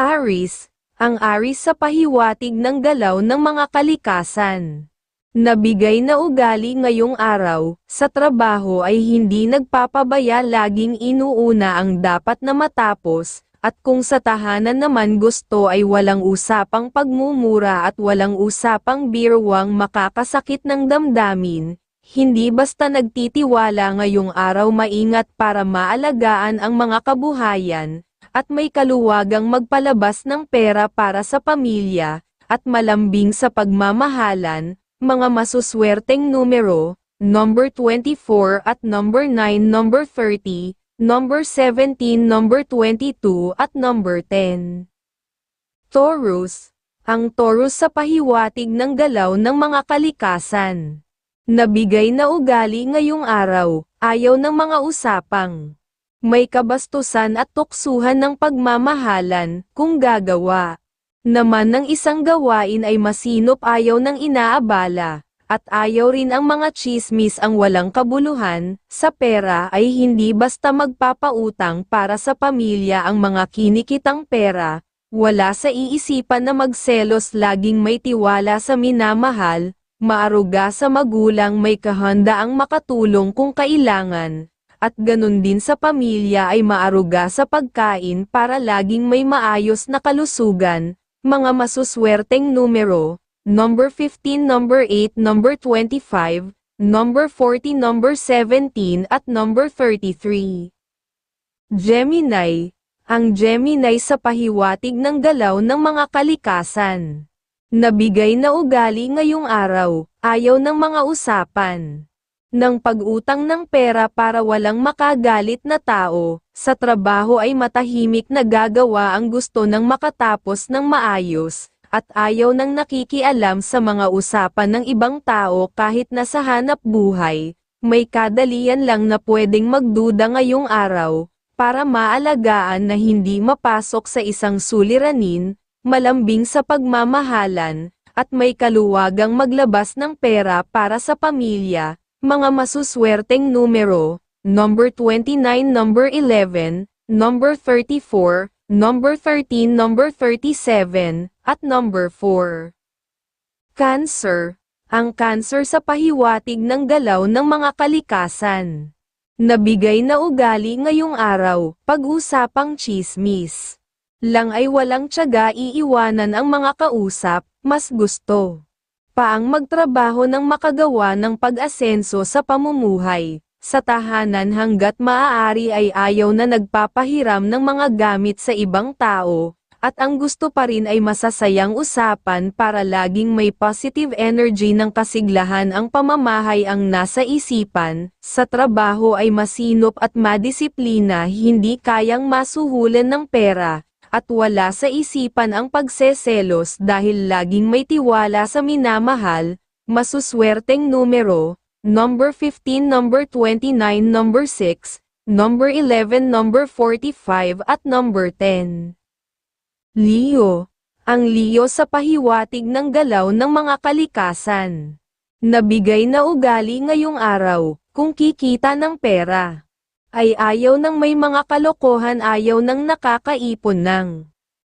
Aris, ang Aris sa pahiwatig ng galaw ng mga kalikasan. Nabigay na ugali ngayong araw, sa trabaho ay hindi nagpapabaya laging inuuna ang dapat na matapos, at kung sa tahanan naman gusto ay walang usapang pagmumura at walang usapang birwang makakasakit ng damdamin, hindi basta nagtitiwala ngayong araw maingat para maalagaan ang mga kabuhayan, at may kaluwagang magpalabas ng pera para sa pamilya, at malambing sa pagmamahalan, mga masuswerteng numero, number 24 at number 9 number 30, number 17 number 22 at number 10. Taurus, ang Taurus sa pahiwatig ng galaw ng mga kalikasan. Nabigay na ugali ngayong araw, ayaw ng mga usapang. May kabastusan at tuksuhan ng pagmamahalan, kung gagawa. Naman ng isang gawain ay masinop ayaw ng inaabala, at ayaw rin ang mga chismis ang walang kabuluhan, sa pera ay hindi basta magpapautang para sa pamilya ang mga kinikitang pera, wala sa iisipan na magselos laging may tiwala sa minamahal, maaruga sa magulang may kahandaang makatulong kung kailangan, at ganun din sa pamilya ay maaruga sa pagkain para laging may maayos na kalusugan, mga masuswerteng numero, number 15, number 8, number 25, number 40, number 17 at number 33. Gemini, ang Gemini sa pahiwatig ng galaw ng mga kalikasan. Nabigay na ugali ngayong araw, ayaw ng mga usapan. Ng pag-utang ng pera para walang makagalit na tao, sa trabaho ay matahimik na gagawa ang gusto ng makatapos ng maayos, at ayaw ng nakikialam sa mga usapan ng ibang tao kahit nasa hanap buhay, may kadalian lang na pwedeng magduda ngayong araw, para maalagaan na hindi mapasok sa isang suliranin, malambing sa pagmamahalan, at may kaluwagang maglabas ng pera para sa pamilya, mga masuswerteng numero, number 29, number 11, number 34, number 13, number 37, at number 4. Cancer, ang cancer sa pahiwatig ng galaw ng mga kalikasan. Nabigay na ugali ngayong araw, pag-usapang chismis. Lang ay walang tiyaga iiwanan ang mga kausap, mas gusto. Paang magtrabaho ng makagawa ng pag-asenso sa pamumuhay. Sa tahanan hanggat maaari ay ayaw na nagpapahiram ng mga gamit sa ibang tao, at ang gusto pa rin ay masasayang usapan para laging may positive energy ng kasiglahan ang pamamahay ang nasa isipan, sa trabaho ay masinop at madisiplina hindi kayang masuhulan ng pera, at wala sa isipan ang pagseselos dahil laging may tiwala sa minamahal, masuswerteng numero, number 15, number 29, number 6, number 11, number 45 at number 10. Leo, ang Leo sa pahiwatig ng galaw ng mga kalikasan. Nabigay na ugali ngayong araw, kung kikita ng pera ay ayaw ng may mga kalokohan ayaw ng nakakaipon ng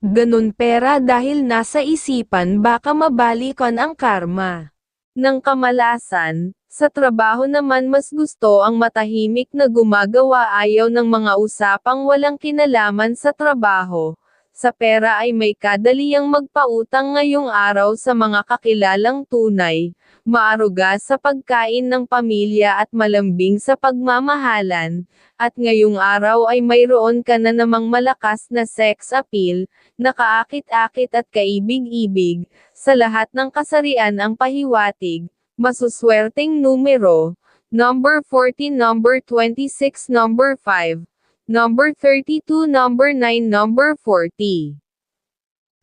ganun pera dahil nasa isipan baka mabalikan ang karma. Ng kamalasan, sa trabaho naman mas gusto ang matahimik na gumagawa ayaw ng mga usapang walang kinalaman sa trabaho. Sa pera ay may kadaliang magpautang ngayong araw sa mga kakilalang tunay, maaruga sa pagkain ng pamilya at malambing sa pagmamahalan, at ngayong araw ay mayroon ka na namang malakas na sex appeal, nakaakit-akit at kaibig-ibig, sa lahat ng kasarian ang pahiwatig, masuswerteng numero, number 14, number 26, number 5, number 32, number 9, number 40.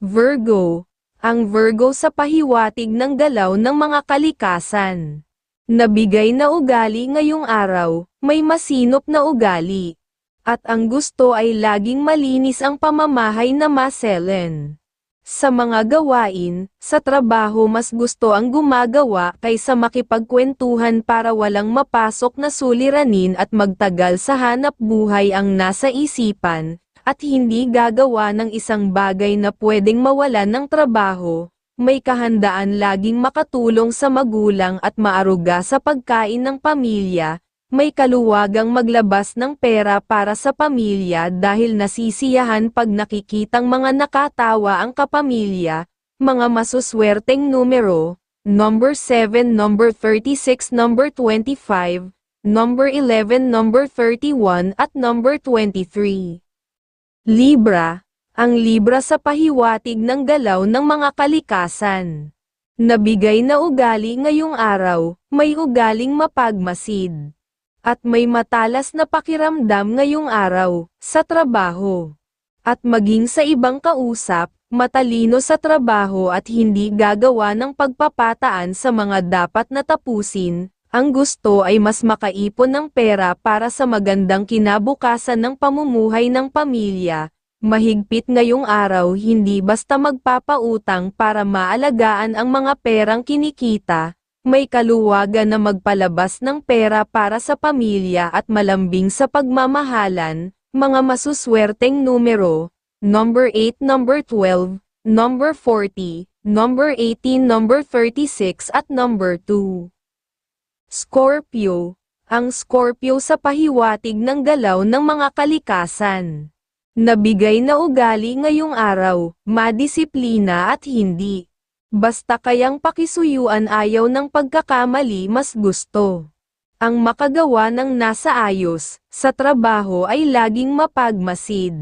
Virgo, ang Virgo sa pahiwatig ng galaw ng mga kalikasan. Nabigay na ugali ngayong araw, may masinop na ugali. At ang gusto ay laging malinis ang pamamahay na maselen. Sa mga gawain, sa trabaho mas gusto ang gumagawa kaysa makipagkwentuhan para walang mapasok na suliranin at magtagal sa hanap buhay ang nasa isipan, at hindi gagawa ng isang bagay na pwedeng mawalan ng trabaho, may kahandaan laging makatulong sa magulang at maaruga sa pagkain ng pamilya, may kaluwagang maglabas ng pera para sa pamilya dahil nasisiyahan pag nakikitang mga nakatawa ang kapamilya, mga masuswerteng numero, number 7, number 36, number 25, number 11, number 31 at number 23. Libra, ang Libra sa pahiwatig ng galaw ng mga kalikasan. Nabigay na ugali ngayong araw, may ugaling mapagmasid. At may matalas na pakiramdam ngayong araw, sa trabaho. At maging sa ibang kausap, matalino sa trabaho at hindi gagawa ng pagpapataan sa mga dapat na tapusin, ang gusto ay mas makaipon ng pera para sa magandang kinabukasan ng pamumuhay ng pamilya. Mahigpit ngayong araw hindi basta magpapautang para maalagaan ang mga perang kinikita, may kaluwagan na magpalabas ng pera para sa pamilya at malambing sa pagmamahalan, mga masuswerteng numero, number 8, number 12, number 40, number 18, number 36 at number 2. Scorpio, ang Scorpio sa pahiwatig ng galaw ng mga kalikasan. Nabigay na ugali ngayong araw, madisiplina at hindi. Basta kayang pakisuyuan ayaw ng pagkakamali mas gusto. Ang makagawa ng nasa ayos, sa trabaho ay laging mapagmasid.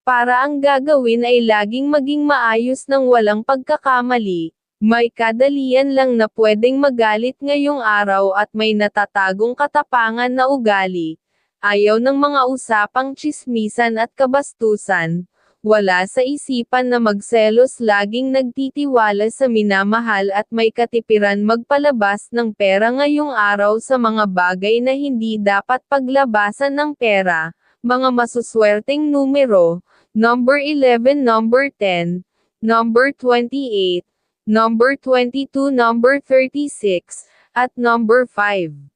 Para ang gagawin ay laging maging maayos ng walang pagkakamali, may kadalian lang na pwedeng magalit ngayong araw at may natatagong katapangan na ugali. Ayaw ng mga usapang chismisan at kabastusan. Wala sa isipan na magselos laging nagtitiwala sa minamahal at may katipiran magpalabas ng pera ngayong araw sa mga bagay na hindi dapat paglabasan ng pera. Mga masuswerteng numero, number 11, number 10, number 28, number 22, number 36, at number 5.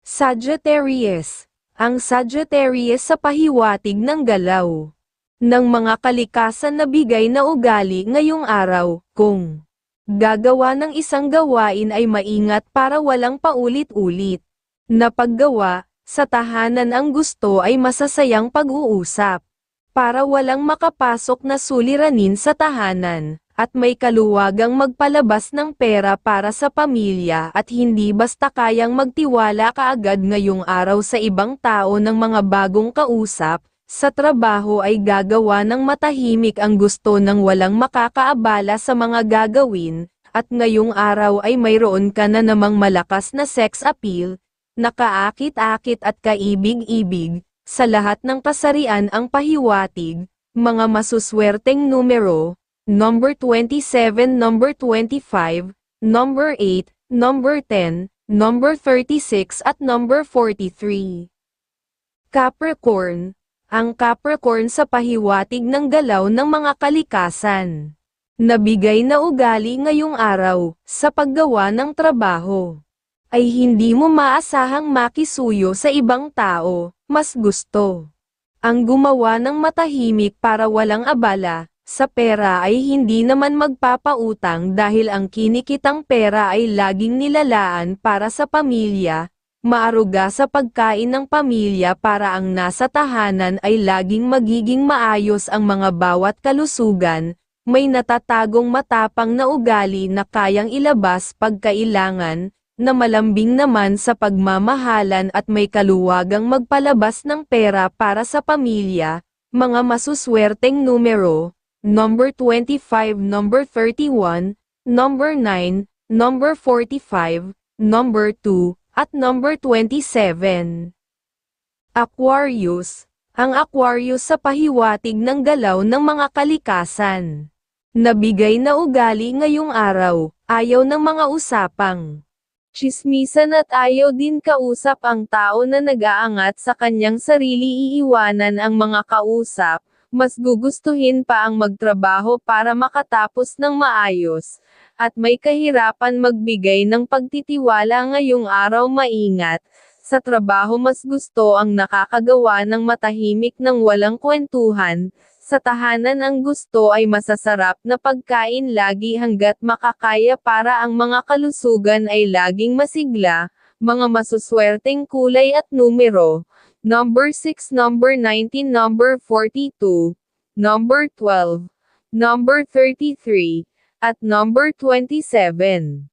Sagittarius, ang Sagittarius sa pahiwatig ng galaw. Ng mga kalikasan na bigay na ugali ngayong araw, kung gagawa ng isang gawain ay maingat para walang paulit-ulit. Na paggawa, sa tahanan ang gusto ay masasayang pag-uusap para walang makapasok na suliranin sa tahanan at may kaluwagang magpalabas ng pera para sa pamilya at hindi basta kayang magtiwala kaagad ngayong araw sa ibang tao ng mga bagong kausap, sa trabaho ay gagawa ng matahimik ang gusto ng walang makakaabala sa mga gagawin, at ngayong araw ay mayroon ka na namang malakas na sex appeal, nakaakit-akit at kaibig-ibig, sa lahat ng kasarian ang pahiwatig, mga masuswerteng numero, number 27, number 25, number 8, number 10, number 36 at number 43. Capricorn, ang Capricorn sa pahiwatig ng galaw ng mga kalikasan. Nabigay na ugali ngayong araw, sa paggawa ng trabaho. Ay hindi mo maasahang makisuyo sa ibang tao, mas gusto. Ang gumawa ng matahimik para walang abala, sa pera ay hindi naman magpapautang dahil ang kinikitang pera ay laging nilalaan para sa pamilya, maaruga sa pagkain ng pamilya para ang nasa tahanan ay laging magiging maayos ang mga bawat kalusugan, may natatagong matapang na ugali na kayang ilabas pagkailangan, na malambing naman sa pagmamahalan at may kaluwagang magpalabas ng pera para sa pamilya, mga masuswerteng numero, number 25, number 31, number 9, number 45, number 2, at number 27. Aquarius, ang Aquarius sa pahiwatig ng galaw ng mga kalikasan. Nabigay na ugali ngayong araw, ayaw ng mga usapang. Chismisan at ayaw din kausap ang tao na nag-aangat sa kanyang sarili iiwanan ang mga kausap, mas gugustuhin pa ang magtrabaho para makatapos ng maayos, at may kahirapan magbigay ng pagtitiwala ngayong araw maingat, Sa trabaho mas gusto ang nakakagawa ng matahimik ng walang kwentuhan, sa tahanan ang gusto ay masasarap na pagkain lagi hanggat makakaya para ang mga kalusugan ay laging masigla, mga masuswerteng kulay at numero, number 6, number 19, number 42, number 12, number 33, at number 27.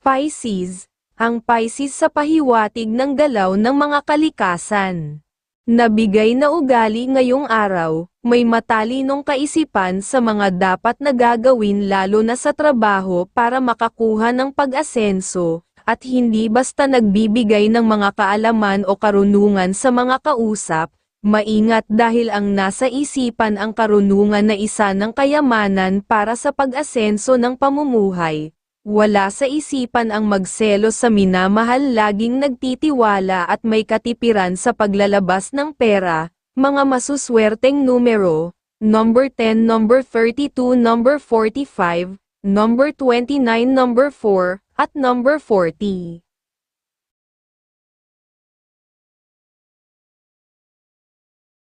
Pisces, ang Pisces sa pahiwatig ng galaw ng mga kalikasan. Nabigay na ugali ngayong araw, may matalinong kaisipan sa mga dapat na gagawin lalo na sa trabaho para makakuha ng pag-asenso, at hindi basta nagbibigay ng mga kaalaman o karunungan sa mga kausap, maingat dahil ang nasa isipan ang karunungan na isa ng kayamanan para sa pag-asenso ng pamumuhay. Wala sa isipan ang magselos sa minamahal laging nagtitiwala at may katipiran sa paglalabas ng pera, mga masuswerteng numero, number 10, number 32, number 45, number 29, number 4, at number 40.